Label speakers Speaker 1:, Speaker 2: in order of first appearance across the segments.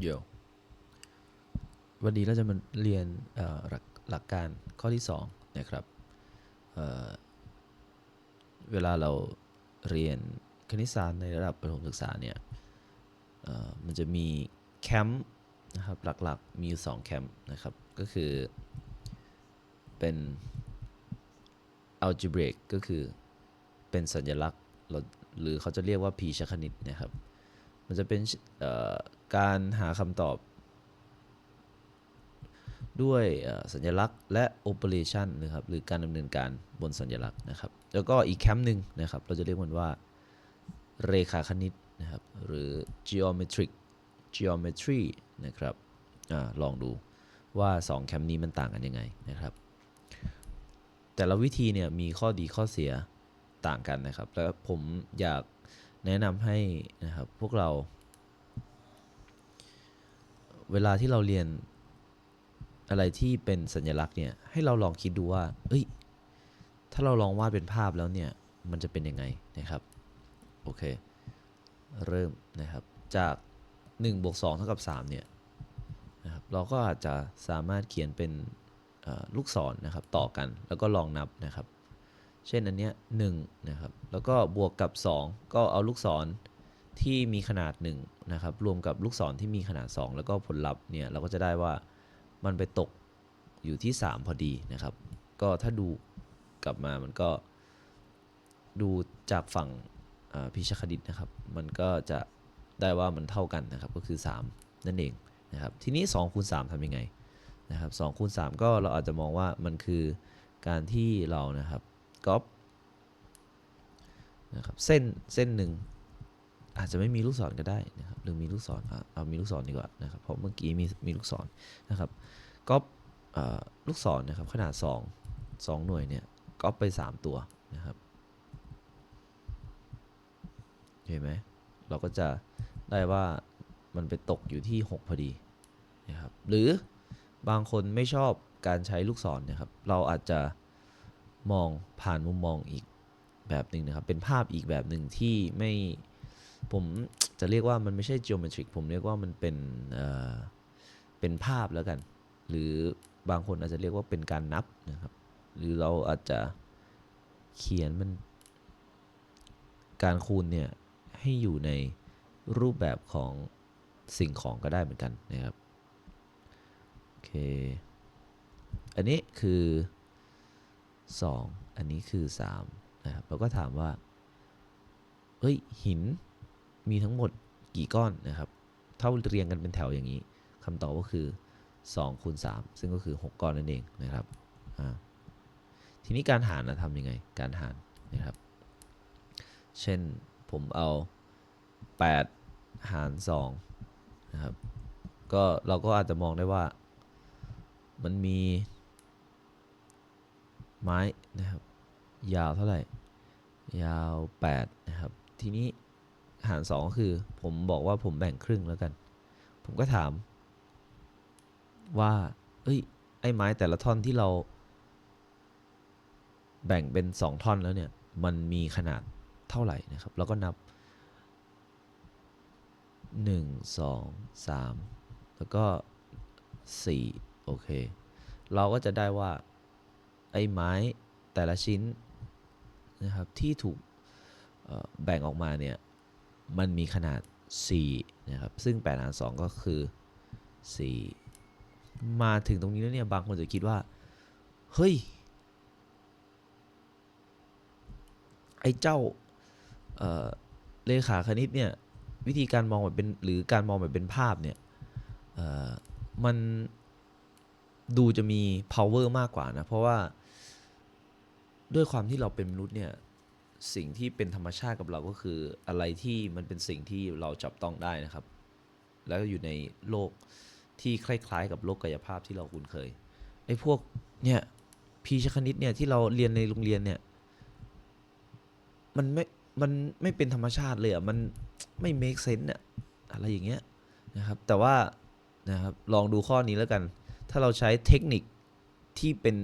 Speaker 1: เดียววันนี้เราจะมาเรียนหลักหลักการข้อที่2นะครับเเวลาเราเรียนคณิตศาสตร์ในระดับประถมศึกษาเนี่ยมันจะมีแคมป์นะครับหลักๆมีอยู่สองแคมป์นะครับก็คือเป็น algebraic ก็คือเป็นสัญลักษณ์หรือเขาจะเรียกว่าพีชคณิตนะครับ มันจะเป็นการหาคำตอบ ด้วยสัญลักษณ์และ operation นะครับหรือการดำเนินการบนสัญลักษณ์นะครับ แล้วก็อีกแคมป์หนึ่งนะครับ เราจะเรียกมันว่าเรขาคณิตนะครับหรือ geometric geometry นะครับอลองดูว่า 2 แคมป์นี้มันต่างกันยังไงนะครับ แต่ละวิธีเนี่ยมีข้อดีข้อเสียต่างกันนะครับ แล้วผมอยาก แนะนำให้นะครับพวกเรา เวลาที่เราเรียนอะไรที่เป็นสัญลักษณ์เนี่ยให้เราลองคิดดูว่า เอ้ย ถ้าเราลองวาดเป็นภาพแล้วเนี่ยมันจะเป็นยังไงนะครับ โอเค เริ่มนะครับ จาก1บวก2เท่ากับ3เนี่ยนะครับเราก็อาจจะสามารถเขียนเป็นลูกศรนะครับต่อกันแล้วก็ลองนับนะครับ เช่นอันเนี้ย1นะครับ แล้วก็บวกกับ 2 ก็เอาลูกศรที่มีขนาด1นะครับ รวมกับลูกศรที่มีขนาด 2 แล้วก็ผลลัพธ์เนี่ยเราก็จะได้ว่ามันไปตกอยู่ที่ 3 พอดีนะครับ ก็ถ้าดูกลับมามันก็ดูจากฝั่งพิชคณิตนะครับ มันก็จะได้ว่ามันเท่ากันนะครับ ก็คือ 3 นั่นเองนะครับ ทีนี้2คูณ3ทำยังไงนะครับ2คูณ3ก็เราอาจจะมองว่ามันคือการที่เรานะครับ ก๊อปนะครับเส้นเส้นหนึ่งอาจจะไม่มีลูกศรก็ได้นะครับหรือมีลูกศรอะเอามีลูกศรดีกว่านะครับเพราะเมื่อกี้มีมีลูกศรนะครับก๊อปลูกศรนะครับขนาด 2 2 หน่วยเนี่ยก๊อปไป 3 ตัวนะครับเห็นไหมเราก็จะได้ว่ามันไปตกอยู่ที่ 6 พอดีนะครับหรือบางคนไม่ชอบการใช้ลูกศรนะครับเราอาจจะ มองผ่านมุมมองอีกแบบหนึ่งนะครับ เป็นภาพอีกแบบหนึ่งที่ไม่ผมจะเรียกว่ามันไม่ใช่ geometric ผมเรียกว่ามันเป็นเอ่อเป็นภาพแล้วกัน หรือบางคนอาจจะเรียกว่าเป็นการนับนะครับ หรือเราอาจจะเขียนมันการคูณเนี่ยให้อยู่ในรูปแบบของสิ่งของก็ได้เหมือนกันนะครับ โอเค อันนี้คือ 2 อันนี้คือ3นะครับเราก็ถามว่าเฮ้ยหินมีทั้งหมดกี่ก้อนนะครับ เท่าเรียงกันเป็นแถวอย่างนี้คำตอบก็คือ2คูณ3ซึ่งก็คือ 6 ก้อนนั่นเองนะครับทีนี้การหารนะทำยังไง การหารนะครับ เช่นผมเอา 8 หาร2นะครับ ก็เราก็อาจจะมองได้ว่ามันมี ไม้นะครับ ยาวเท่าไหร่ ยาว8นะครับ ทีนี้หาร2ก็คือผมบอกว่าผมแบ่งครึ่งแล้วกัน ผมก็ถาม ว่า เอ้ย ไอ้ไม้แต่ละท่อนที่เรา แบ่งเป็น 2 ท่อนแล้วเนี่ย มันมีขนาดเท่าไหร่นะครับ แล้วก็นับ 1 2 3 แล้วก็ 4 โอเค เราก็จะได้ว่า ไอ้ไม้แต่ละชิ้นนะครับที่ถูกแบ่งออกมาเนี่ยมันมีขนาด 4 นะครับ ซึ่ง8หาร2ก็คือ 4 มาถึงตรงนี้แล้วเนี่ยบางคนจะคิดว่า เฮ้ย ไอ้เจ้าเเลขาคณิตเนี่ย วิธีการมองแบบเป็นหรือการมองแบบเป็นภาพเนี่ยมันดูจะมี power มากกว่านะ เพราะว่า ด้วยความที่เราเป็นมนุษย์เนี่ยสิ่งที่เป็นธรรมชาติกับเราก็คืออะไรที่มันเป็นสิ่งที่เราจับต้องได้นะครับ แล้วก็อยู่ในโลกที่คล้ายๆ กับโลกกายภาพที่เราคุ้นเคยไอ้พวกเนี่ยพีชคณิตเนี่ยที่เราเรียนในโรงเรียนเนี่ยมันไม่มันไม่เป็นธรรมชาติเลยอะมันไม่ make sense อะอะไรอย่างเงี้ยนะครับแต่ว่านะครับลองดูข้อนี้แล้วกัน ถ้าเราใช้เทคนิคที่เป็น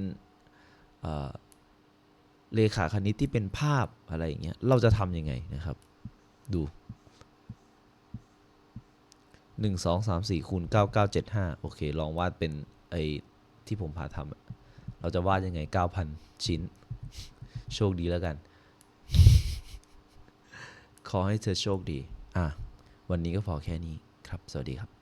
Speaker 1: เลขาคณิตที่เป็นภาพอะไรอย่างเงี้ยเราจะทำยังไงนะครับ ดูหนึ่งสองสามสี่คูณเก้าเก้าเจ็ดห้าโอเค ลองวาดเป็นไอที่ผมพาทำเราจะวาดยังไงเก้าพันชิ้น โชคดีแล้วกัน ขอให้เธอโชคดี อะ วันนี้ก็พอแค่นี้ครับ สวัสดีครับ